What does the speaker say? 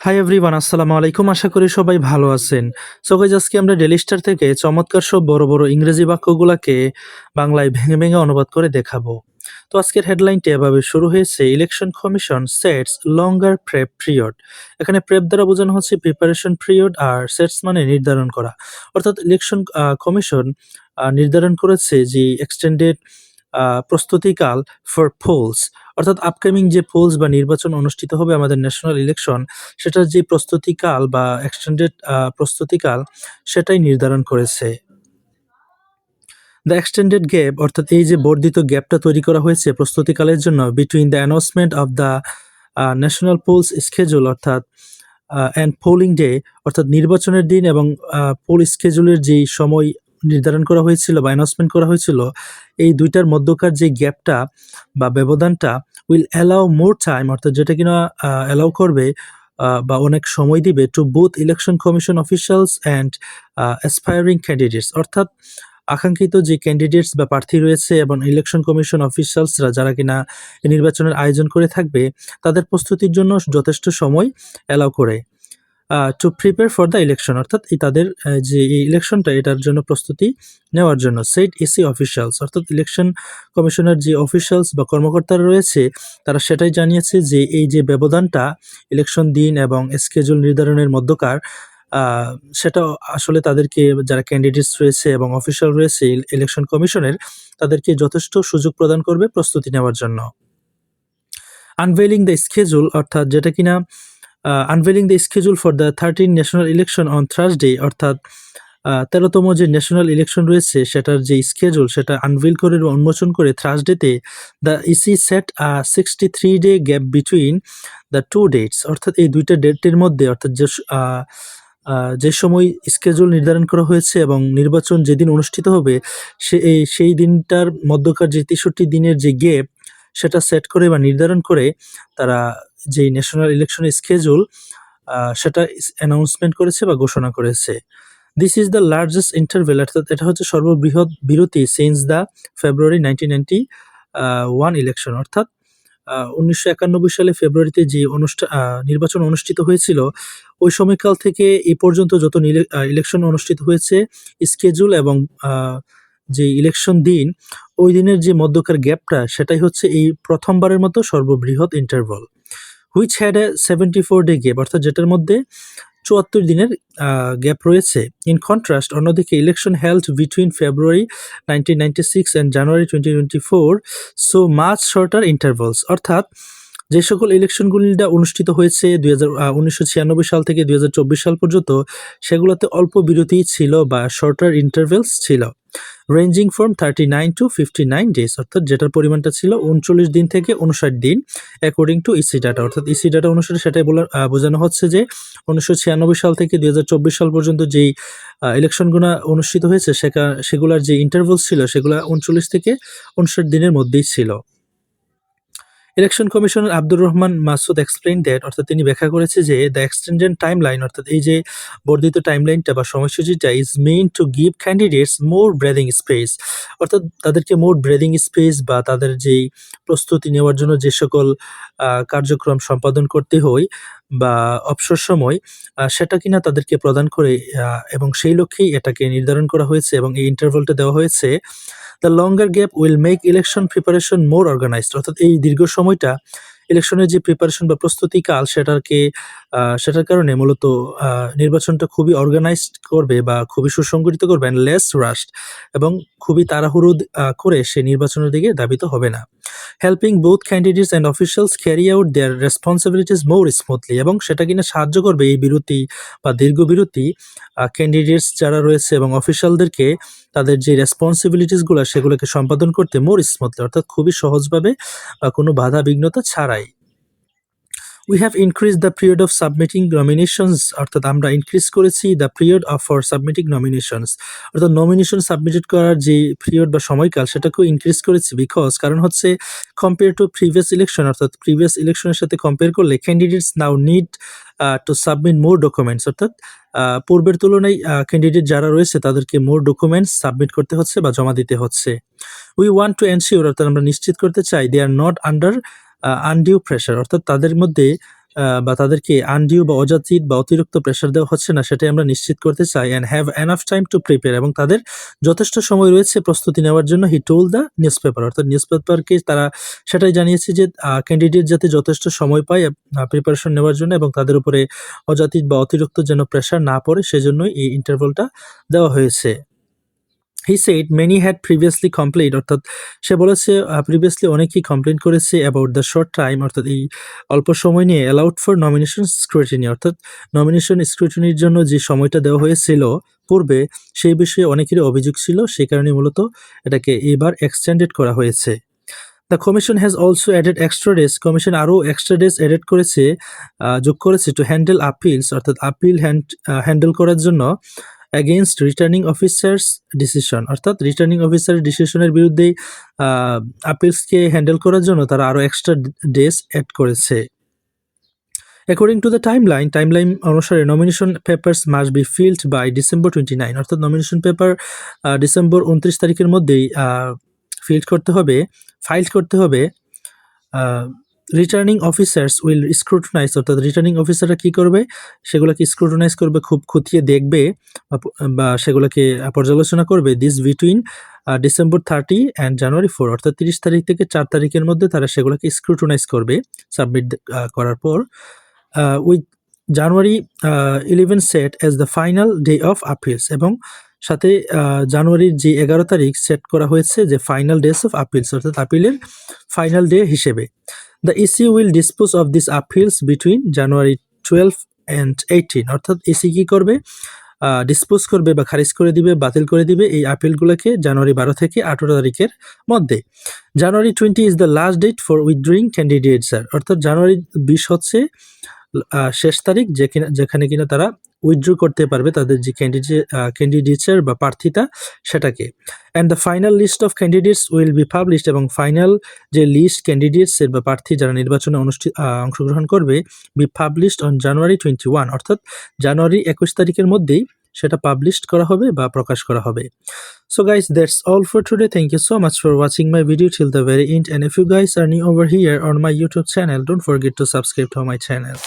Hi everyone, আসসালামু আলাইকুম। আশা করি সবাই ভালো আছেন। সো গাইজ আজকে আমরা ডেলি স্টার থেকে চমৎকার সব বড় বড় ইংরেজি বাক্যগুলোকে বাংলায় ভেঙে ভেঙে অনুবাদ করে দেখাবো। তো আজকের হেডলাইনটি এভাবে শুরু হয়েছে election commission sets longer prep period এখানে প্রেপ দ্বারা বোঝানো হচ্ছে প্রিপারেশন পিরিয়ড আর সেটস মানে নির্ধারণ করা। অর্থাৎ ইলেকশন কমিশন নির্ধারণ করেছে যে এক্সটেন্ডেড প্রস্তুতিকাল ফর পোলস অর্থাৎ আপকামিং যে পোলস বা নির্বাচন অনুষ্ঠিত হবে আমাদের ন্যাশনাল ইলেকশন সেটার যে প্রস্তুতিকাল বা এক্সটেন্ডেড প্রস্তুতিকাল, সেটাই নির্ধারণ করেছে। দ্য এক্সটেন্ডেড গ্যাপ অর্থাৎ এই যে বর্ধিত গ্যাপটা তৈরি করা হয়েছে প্রস্তুতিকালের জন্য between the announcement of the national polls schedule অর্থাৎ অ্যান্ড পোলিং ডে অর্থাৎ নির্বাচনের দিন এবং পোল স্কেজুলের যেই সময় নির্ধারণ করা হয়েছিল বা অ্যানাউন্সমেন্ট করা হয়েছিল, এই দুইটার মধ্যকার যে গ্যাপটা বা ব্যবধানটা উইল অ্যালাউ মোর টাইম অর্থাৎ যেটা কিনা অ্যালাউ করবে বা অনেক সময় দিবে to both election commission officials and aspiring candidates অর্থাৎ আকাঙ্ক্ষিত যে ক্যান্ডিডেটস বা প্রার্থী রয়েছে এবং ইলেকশন কমিশন অফিসিয়ালসরা যারা কিনা নির্বাচনের আয়োজন করে থাকবে, তাদের প্রস্তুতির জন্য যথেষ্ট সময় অ্যালাউ করে। To prepare for the election অর্থাৎ তাদের যে এই ইলেকশনটা এটার জন্য প্রস্তুতি নেওয়ার জন্য। সেট এসি অফিসিয়ালস অর্থাৎ ইলেকশন কমিশনের যে অফিসিয়ালস বা কর্মকর্তারা রয়েছে, তারা সেটাই জানিয়েছে যে এই যে ব্যবধানটা ইলেকশন দিন এবং স্কেজুল নির্ধারণের মধ্যকার সেটা আসলে তাদেরকে, যারা ক্যান্ডিডেটস রয়েছে এবং অফিসিয়াল রয়েছে ইলেকশন কমিশনের তাদেরকে যথেষ্ট সুযোগ প্রদান করবে প্রস্তুতি নেওয়ার জন্য। আনভেলিং দ্য স্কেজুল অর্থাৎ যেটা কিনা unveiling the schedule for the thirteen national election on Thursday অর্থাৎ তেরোতম যে ন্যাশনাল ইলেকশন রয়েছে, সেটার যে স্কেজুল সেটা আনভিল করে উন্মোচন করে থার্সডেতে the EC set a sixty three day gap between the two dates অর্থাৎ এই দুইটা ডেটের মধ্যে, অর্থাৎ যে যে সময় স্কেজুল নির্ধারণ করা হয়েছে এবং নির্বাচন যেদিন অনুষ্ঠিত হবে, সে সেই দিনটার মধ্যকার যে তেষট্টি দিনের যে গ্যাপ সেটা সেট করে বা নির্ধারণ করে তারা যে ন্যাশনাল ইলেকশন স্কেজুল সেটা অ্যানাউন্সমেন্ট করেছে বা ঘোষণা করেছে। This is the largest interval অর্থাৎ এটা হচ্ছে সর্ববৃহৎ বিরতি since the February nineteen ninety one election অর্থাৎ উনিশশো একানব্বই সালে ফেব্রুয়ারিতে যে অনুষ্ঠান নির্বাচন অনুষ্ঠিত হয়েছিল, ওই সময়কাল থেকে এ পর্যন্ত যত ইলেকশন অনুষ্ঠিত হয়েছে স্কেজুল এবং যে ইলেকশন দিন, ওই দিনের যে মধ্যকার গ্যাপটা সেটাই হচ্ছে এই প্রথমবারের মতো সর্ববৃহৎ interval which had a seventy four day gap অর্থাৎ যেটার মধ্যে চুয়াত্তর দিনের গ্যাপ রয়েছে। ইন কন্ট্রাস্ট অন্যদিকে election held between February nineteen ninety six and January twenty twenty four so much shorter intervals অর্থাৎ যে সকল ইলেকশনগুলিটা অনুষ্ঠিত হয়েছে দুই সাল থেকে দুই হাজার চব্বিশ সাল পর্যন্ত, সেগুলোতে অল্প বিরতি ছিল বা শর্টার ইন্টারভেলস ছিল। Ranging from thirty nine to fifty nine days অর্থাৎ যেটার পরিমাণটা ছিল উনচল্লিশ দিন থেকে উনষাট দিন অ্যাকর্ডিং টু ইসি ডাটা অর্থাৎ ইসি ডাটা অনুসারে সেটাই বলা বোঝানো হচ্ছে যে উনিশশো ছিয়ানব্বই সাল থেকে দুই সাল পর্যন্ত যেই ইলেকশনগুলো অনুষ্ঠিত হয়েছে সেগুলার সেগুলোর যে ইন্টারভেলস ছিল, সেগুলো উনচল্লিশ থেকে উনষাট দিনের মধ্যেই ছিল। Election commissioner Abdur Rahman Masud explain that অর্থাৎ তিনি ব্যাখ্যা করেছে যে দ্য এক্সটেন্ডেড টাইম লাইন অর্থাৎ এই যে বর্ধিত টাইম লাইনটা বা সময়সূচিটা is meant to give candidates more breathing space অর্থাৎ তাদেরকে মোর ব্রেদিং স্পেস বা তাদের যেই প্রস্তুতি নেওয়ার জন্য যে সকল কার্যক্রম সম্পাদন করতে হয় বা অবসর সময় সেটা কিনা তাদেরকে প্রদান করে এবং সেই লক্ষ্যেই এটাকে নির্ধারণ করা হয়েছে এবং এই ইন্টারভেলটা দেওয়া হয়েছে। The longer gap will make election preparation more organised অর্থাৎ এই দীর্ঘ সময়টা ইলেকশনের যে প্রিপারেশন বা প্রস্তুতি কাল আহ, সেটার কারণে মূলত নির্বাচনটা খুবই অর্গানাইজড করবে বা খুবই সুসংগঠিত করবেন লেস রাস্ট এবং খুবই তাড়াহুড়ো করে সে নির্বাচনের দিকে দাবিত হবে না। Helping both candidates and officials carry out their responsibilities more smoothly এবং সেটা কিনা সাহায্য করবে এই বিরতি বা দীর্ঘ বিরতি ক্যান্ডিডেটস যারা রয়েছে এবং অফিসিয়ালদেরকে তাদের যে রেসপন্সিবিলিটিসগুলো সেগুলোকে সম্পাদন করতে মোর স্মুথলি অর্থাৎ খুবই সহজভাবে বা কোনো বাধা বিঘ্নতা ছাড়াই। We have increase the period of submitting nominations অর্থাৎ আমরা ইনক্রিজ করেছি the period of for submitting nominations অর্থাৎ নমিনেশন সাবমিটেড করার যে পিরিয়ড বা সময়কাল, সেটাকেও ইনক্রিজ করেছি বিকজ কারণ হচ্ছে কম্পেয়ার টু প্রিভিয়াস ইলেকশন অর্থাৎ প্রিভিয়াস ইলেকশনের সাথে কম্পেয়ার করলে candidates now need to submit more documents অর্থাৎ পূর্বের তুলনায় ক্যান্ডিডেট যারা রয়েছে তাদেরকে মোর ডকুমেন্টস সাবমিট করতে হচ্ছে বা জমা দিতে হচ্ছে। উই ওয়ান্ট টু এনশিওর অর্থাৎ আমরা নিশ্চিত করতে চাই they are not under undue pressure অর্থাৎ তাদের মধ্যে বা তাদেরকে আনডিউ বা অযাচিত বা অতিরিক্ত প্রেশার দেওয়া হচ্ছে না, সেটাই আমরা নিশ্চিত করতে চাই and have enough time to prepare এবং তাদের যথেষ্ট সময় রয়েছে প্রস্তুতি নেওয়ার জন্য he told the newspaper অর্থাৎ নিউজ পেপারকে তারা সেটাই জানিয়েছে যে ক্যান্ডিডেট যাতে যথেষ্ট সময় পায় প্রিপারেশন নেওয়ার জন্য এবং তাদের উপরে অযাচিত বা অতিরিক্ত যেন প্রেশার না পড়ে, সেজন্যই এই ইন্টারভেলটা দেওয়া হয়েছে। He said many had previously complain অর্থাৎ সে বলেছে প্রিভিয়াসলি অনেকেই কমপ্লেন করেছে অ্যাবাউট দ্য শর্ট টাইম অর্থাৎ এই অল্প সময় নিয়ে অ্যালাউড ফর নমিনেশন স্ক্রুটিনি অর্থাৎ নমিনেশন স্ক্রুটিনির জন্য যে সময়টা দেওয়া হয়েছিল পূর্বে, সেই বিষয়ে অনেকেরই অভিযোগ ছিল। সেই কারণে মূলত এটাকে এবার এক্সটেন্ডেড করা হয়েছে। The commission has also added extra days commission আরও এক্সট্রা ডেজ অ্যাডেড করেছে যোগ করেছে টু হ্যান্ডেল আপিলস অর্থাৎ আপিল হ্যান্ড হ্যান্ডেল করার জন্য। অ্যাগেনস্ট রিটার্নিং অফিসার্স ডিসিশন অর্থাৎ রিটার্নিং অফিসারের ডিসিশনের বিরুদ্ধেই আপিলসকে হ্যান্ডেল করার জন্য তারা আরও এক্সট্রা ডেজ অ্যাড করেছে। According to the timeline timeline অনুসারে nomination papers must be filed by December twenty nine অর্থাৎ নমিনেশন পেপার ডিসেম্বর উনত্রিশ তারিখের মধ্যেই ফিল্ড করতে হবে ফাইল করতে হবে রিটার্নিং অফিসার্স উইল স্ক্রুটনাইজ অর্থাৎ রিটার্নিং অফিসাররা কী করবে? সেগুলোকে স্ক্রুটনাইজ করবে, খুব খতিয়ে দেখবে বা- বা সেগুলোকে পর্যালোচনা করবে this between December thirty and January four অর্থাৎ তিরিশ তারিখ থেকে চার তারিখের মধ্যে তারা সেগুলোকে স্ক্রুটনাইজ করবে সাবমিট করার পর with January eleven set as the final day of appeals এবং সাথে জানুয়ারির যে এগারো তারিখ সেট করা হয়েছে, যে ফাইনাল ডেস অফ আপিলস অর্থাৎ আপিলের ফাইনাল ডে হিসেবে। The EC will dispose of this appeals between January twelve and eighteen অর্থাৎ ইসি কি করবে? ডিসপোজ করবে বা খারিজ করে দিবে, বাতিল করে দিবে এই আপিলগুলোকে জানুয়ারি বারো থেকে আঠেরো তারিখের মধ্যে। January twenty is the last date for withdrawing candidates আর অর্থাৎ জানুয়ারি বিশ হচ্ছে শেষ তারিখ যেখানে যেখানে কিনা তারা উইথড্র করতে পারবে তাদের যে ক্যান্ডিডেট ক্যান্ডিডেটসের বা প্রার্থিতা সেটাকে and the final list of candidates will be published এবং ফাইনাল যে লিস্ট ক্যান্ডিডেটসের বা প্রার্থী যারা নির্বাচনে অনুষ্ঠিত অংশগ্রহণ করবে be published on January twenty one অর্থাৎ জানুয়ারি একুশ তারিখের মধ্যেই সেটা পাবলিশড করা হবে বা প্রকাশ করা হবে so guys, that's all for today thank you so much for watching my video till the very end. And if you guys are new over here on my YouTube channel, don't forget to subscribe to my channel.